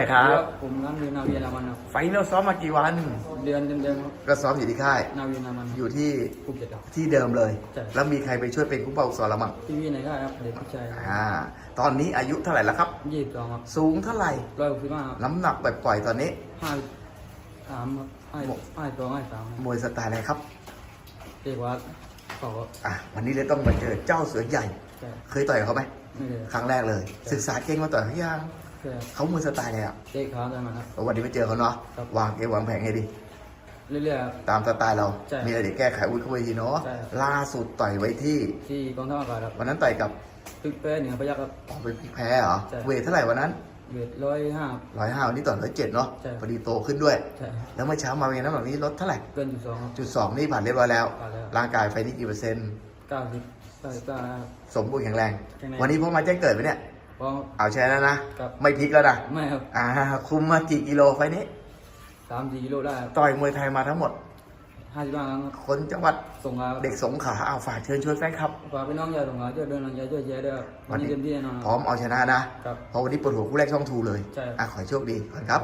นะครับ ผมน้ำเรียนนาเวียนามันครับไฟนอลซ้อมมากี่วัน เดือนเดิมๆครับก็ซ้อมอยู่ที่ค่าย นาเวียนามันอยู่ที่ภูเก็ตครับ ที่เดิมเลย ใช่ แล้วมีใครไปช่วยเป็นกู้เป้าสอนเรามั่งทีวีไหนก็ได้ครับเด็กผู้ชายอ่า ตอนนี้อายุเท่าไหร่แล้วครับ ยี่สิบสองครับสูงเท่าไหร่ ร้อยหกสิบห้าน้ำหนักปล่อยๆตอนนี้ ห้าสามครับห้าห้าสองห้าสามครับมวยสไตล์อะไรครับเอกวัดเขาอะวันนี้เลยต้องมาเจอเจ้าเสือใหญ่ ใช่เคยต่อยกับเขาไหม ไม่เลยครั้งแรกเลย ศึกษาเก่งมาต่อยเขายังใช่ เขามวยสไตล์อะไรอะเตะขาได้มาครับแล้ววันนี้ไปเจอเขาเนาะครับวางเกมวางแผงให้ดีเรื่อยๆครับตามสไตล์เราใช่มีอะไรเดี๋ยวแก้ไขอุ้ยเข้าไปทีเนาะใช่ครับล่าสุดต่อยไว้ที่ที่กองทัพอากาศครับวันนั้นต่อยกับตึกแป้เหนือพยัคฆ์ครับออกไปพลิกแพ้เหรอใช่เวทเท่าไหร่วันนั้นเวทร้อยห้าร้อยห้าวันนี้ต่อร้อยเจ็ดเนาะใช่พอดีโตขึ้นด้วยใช่แล้วเมื่อเช้ามาเป็นไงน้ำหนักนี้ลดเท่าไหร่เกินจุดสองครับจุดสองนี่ผ่านเรียบร้อยแล้วผ่านแล้ว ร่างกายไฟนี่กี่เปอร์เซ็นต์เก้าสิบเก้าสิบเก้านะครับสมบูรณ์แข็งแรงแข็งแรง วันนี้พวกมาแจ้งเกิดไหมเนี่ย เพราะ เอาใช้แล้วนะครับ ไม่พลิกแล้วนะไม่ครับอ่าคุมมากี่กิโลไฟนี้ สามสี่กิโลได้ครับต่อยมวยไทยมาทั้งหมด ห้าสิบห้าครั้งครับคนจังหวัดส่งมาครับเด็กสงขลาเอาฝากเชิญชวนแฟนครับ ฝากพี่น้องอย่าส่งมาช่วยเดินหลังใจช่วยเชียร์ด้วยครับวันนี้เต็มที่แน่นอนคพร้อรับมเอาชนะนะ ครับ เพราะวันนี้ปวดหัวคู่แรกช่องทูเลย ใช่ครับ อะขอให้โชคดีก่อนครับ